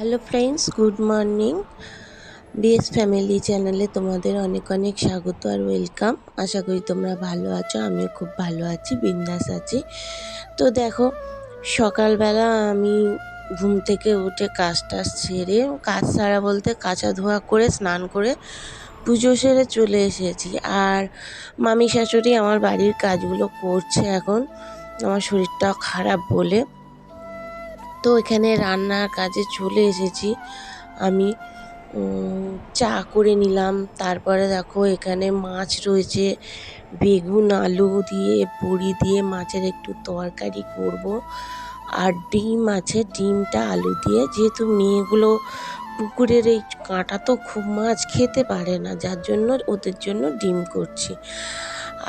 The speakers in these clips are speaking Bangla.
Hello friends good morning BS family চ্যানেলে তোমাদের অনেক অনেক স্বাগত আর ওয়েলকাম আশা করি তোমরা ভালো আছো, আমিও খুব ভালো আছি, বিন্দাস আছি। তো দেখো, সকালবেলা আমি ঘুম থেকে উঠে কাজ টাজ সেরে, কাজ সারা বলতে কাঁচা ধোয়া করে, স্নান করে পুজো সেরে চলে এসেছি। আর মামি শাশুড়ি আমার বাড়ির কাজগুলো করছে এখন। আমার শরীরটা খারাপ বলে তো এখানে রান্নার কাজে চলে এসেছি। আমি চা করে নিলাম। তারপরে দেখো এখানে মাছ রয়েছে। বেগুন, আলু দিয়ে, বড়ি দিয়ে মাছের একটু তরকারি করব। আর ডিম আছে, ডিমটা আলু দিয়ে। যেহেতু মেয়েগুলো পুকুরের এই কাঁটা তো খুব মাছ খেতে পারে না, যার জন্য ওদের জন্য ডিম করছি।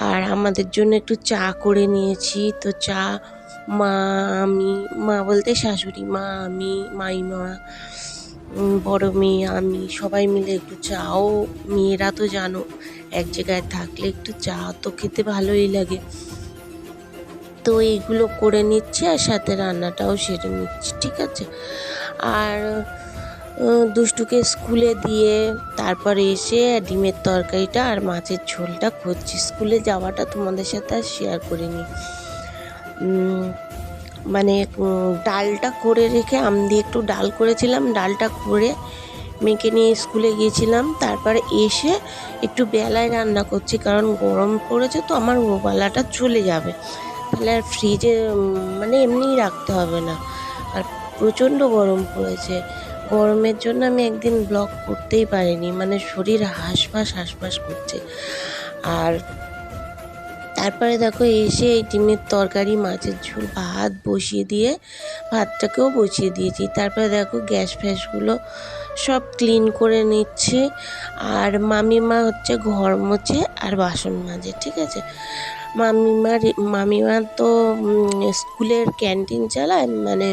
আর আমাদের জন্য একটু চা করে নিয়েছি। তো চা মা আমি মা বলতে শাশুড়ি মা আমি মাইমা বড় মেয়ে, আমি, সবাই মিলে একটু চাও। মেয়েরা তো জানো, এক জায়গায় থাকলে একটু চা তো খেতে ভালোই লাগে। তো এইগুলো করে নিচ্ছি আর সাথে রান্নাটাও সেরে নিচ্ছি, ঠিক আছে? আর দুষ্টুকে স্কুলে দিয়ে তারপরে এসে ডিমের তরকারিটা আর মাছের ঝোলটা করছি। স্কুলে যাওয়াটা তোমাদের সাথে আর শেয়ার করিনি। মানে ডালটা করে রেখে আম দিয়ে একটু ডাল করেছিলাম। ডালটা করে মেয়েকে নিয়ে স্কুলে গিয়েছিলাম। তারপরে এসে একটু বেলায় রান্না করছি, কারণ গরম পড়েছে তো আমার ওবেলাটা চলে যাবে। তাহলে আর ফ্রিজে মানে এমনিই রাখতে হবে না। আর প্রচণ্ড গরম পড়েছে। গরমের জন্য আমি একদিন ব্লগ করতেই পারিনি মানে শরীর হাঁসফাঁস হাঁসফাঁস করছে। আর তারপরে দেখো এসে এই ডিমের তরকারি, মাছের ঝোল, ভাত বসিয়ে দিয়ে, ভাতটাকেও বসিয়ে দিয়েছি। তারপরে দেখো গ্যাস ফ্যাসগুলো সব ক্লিন করে নিচ্ছে। আর মামিমা হচ্ছে ঘর মোছে আর বাসন মাজে, ঠিক আছে? মামিমার, মামিমা তো স্কুলের ক্যান্টিন চালায় মানে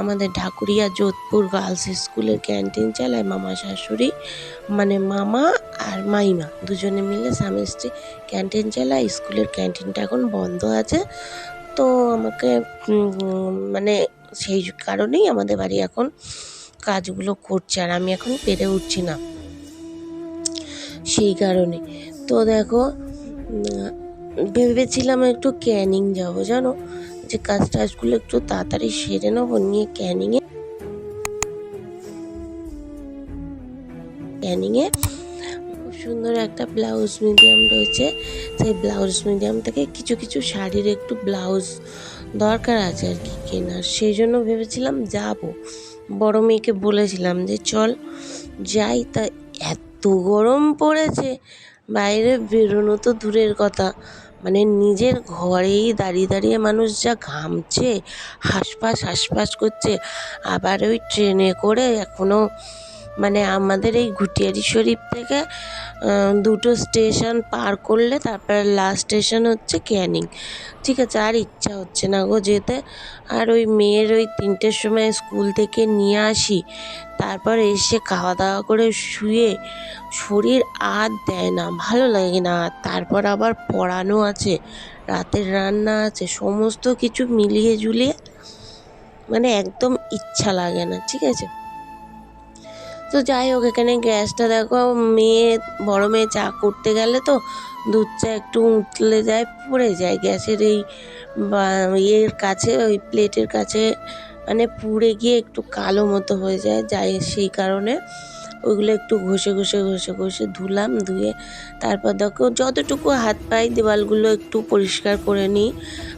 আমাদের ঢাকুরিয়া, যোধপুর গার্লস স্কুলের ক্যান্টিন চালায় মামা শাশুড়ি মানে মামা আর মাইমা। দুজনে মিলে স্বামী স্ত্রী ক্যান্টিন চালায়, স্কুলের ক্যান্টিনটা এখন বন্ধ আছে। তো আমাকে মানে সেই কারণেই আমাদের বাড়ি এখন কাজগুলো করছে আর আমি এখন পেরে উঠছি না। সেই কারণে। তো দেখো ভেবেছিলাম একটু ক্যানিং যাব, জানো? যে কাজ টাজগুলো একটু তাড়াতাড়ি সেরে নেব, নিয়ে ক্যানিংয়ে ক্যানিংয়ে খুব সুন্দর একটা ব্লাউজ মিডিয়াম রয়েছে। সেই ব্লাউজ মিডিয়াম থেকে কিছু কিছু শাড়ির একটু ব্লাউজ দরকার আছে আর কি কেনার। সেই জন্য ভেবেছিলাম যাব। বড় মেয়েকে বলেছিলাম যে, চল যাই। তা এত গরম পড়েছে, বাইরে বেরোনো তো দূরের কথা। মানে নিজের ঘরেই দাঁড়িয়ে দাঁড়িয়ে মানুষ যা ঘামছে হাঁসফাঁস হাঁসফাঁস করছে, আবার ওই ট্রেনে করে এখনও মানে আমাদের এই ঘুটিয়ারি শরীফ থেকে দুটো স্টেশন পার করলে তারপরে লাস্ট স্টেশন হচ্ছে ক্যানিং। ঠিক আছে, আর ইচ্ছা হচ্ছে না গো যেতে। আর ওই মেয়ের ওই তিনটের সময় স্কুল থেকে নিয়ে আসি, তারপর এসে খাওয়া দাওয়া করে শুয়ে শরীর আর দেয় না, ভালো লাগে না। তারপর আবার পড়ানো আছে, রাতের রান্না আছে, সমস্ত কিছু মিলিয়ে ঝুলিয়ে মানে একদম ইচ্ছা লাগে না, ঠিক আছে? তো যাই হোক, এখানে গ্যাসটা দেখো, মেয়ে, বড় মেয়ে চা করতে গেলে তো দুধ চা একটু উতলে যায়, পড়ে যায়। গ্যাসের এই, বা- ইয়ের কাছে, ওই প্লেটের কাছে মানে পুড়ে গিয়ে একটু কালো মতো হয়ে যায়, যাই সেই কারণে ওইগুলো একটু ঘষে ঘষে ঘষে ঘষে ধুলাম, ধুয়ে তারপর দেখো যতটুকু হাত পাই দেওয়ালগুলো একটু পরিষ্কার করে নিই।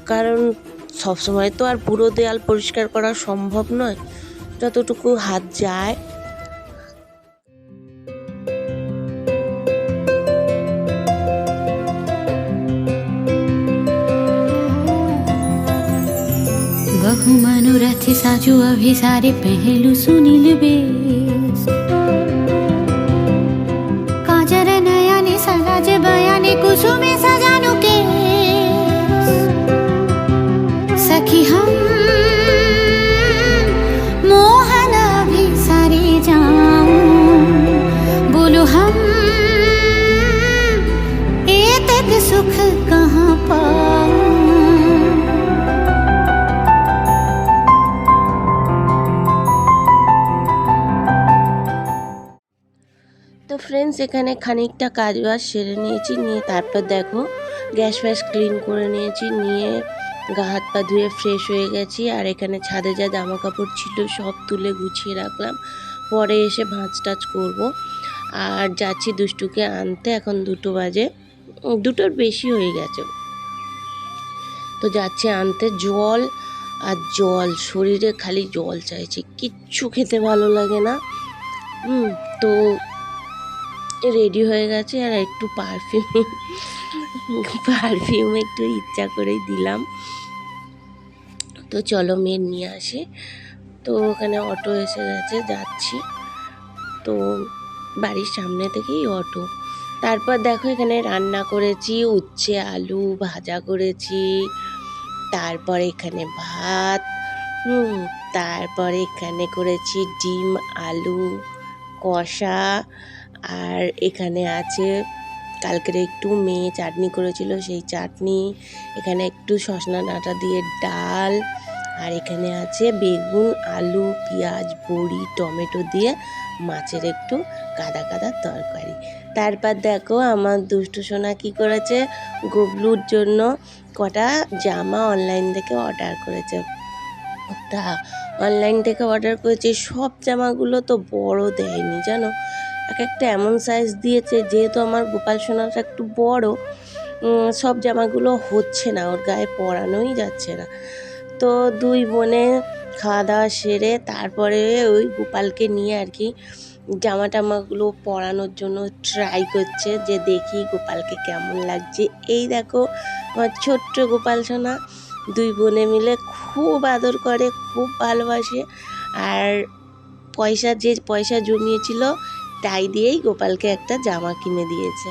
কারণ সবসময় তো আর পুরো দেয়াল পরিষ্কার করা সম্ভব নয়। যতটুকু হাত যায় मनोरथ अभी अभिसारे पहलू सुनील बेस ফ্রেন্ডস এখানে খানিকটা কাজ বাজ সেরে নিয়েছি। নিয়ে তারপর দেখো, গ্যাস ফ্যাস ক্লিন করে নিয়েছি। নিয়ে গা হাত পা ধুয়ে ফ্রেশ হয়ে গেছি। আর এখানে ছাদে যা জামা কাপড় ছিল সব তুলে গুছিয়ে রাখলাম। পরে এসে ভাঁজ টাজ করব। আর যাচ্ছি দুষ্টুকে আনতে। এখন দুটো বাজে। দুটোর বেশি হয়ে গেছে। তো যাচ্ছি আনতে। জল আর জল। শরীরে খালি জল চাইছে। কিচ্ছু খেতে ভালো লাগে না। হুম, তো রেডি হয়ে গেছে আর একটু পারফিউম পারফিউম একটু ইচ্ছা করেই দিলাম। তো চলো মেয়ের নিয়ে আসি। তো ওখানে অটো এসে গেছে, যাচ্ছি। তো বাড়ির সামনে থেকেই অটো তারপর দেখো এখানে রান্না করেছি, উচ্ছে, আলু ভাজা করেছি। তারপর এখানে ভাত, হুম, তারপর এখানে করেছি ডিম, আলু, কষা। আর এখানে আছে, কালকের একটু মেয়ে চাটনি করেছিল, সেই চাটনি। এখানে একটু সসনা ডাঁটা দিয়ে ডাল, আর এখানে আছে বেগুন, আলু, পেঁয়াজ, বড়ি, টমেটো দিয়ে মাছের একটু কাদা কাদা তরকারি। তারপর দেখো আমার দুষ্টু সোনা কী করেছে, গবলুর জন্য কটা জামা অনলাইন থেকে অর্ডার করেছে। তা অনলাইন থেকে অর্ডার করেছে, সব জামাগুলো তো বড় দেয়নি, জানো? এক একটা এমন সাইজ দিয়েছে, যেহেতু আমার গোপাল সোনাটা একটু বড় সব জামাগুলো হচ্ছে না, ওর গায়ে পরানোই যাচ্ছে না। তো দুই বোনে খাওয়া দাওয়া সেরে তারপরে ওই গোপালকে নিয়ে আর কি জামা টামাগুলো পরানোর জন্য ট্রাই করছে, যে দেখি গোপালকে কেমন লাগছে। এই দেখো, আমার ছোট্ট গোপাল সোনা, দুই বোনে মিলে খুব আদর করে, খুব ভালোবাসে। আর পয়সা যে, পয়সা জমিয়েছিল তাই দিয়েই গোপালকে একটা জামা কিনে দিয়েছে।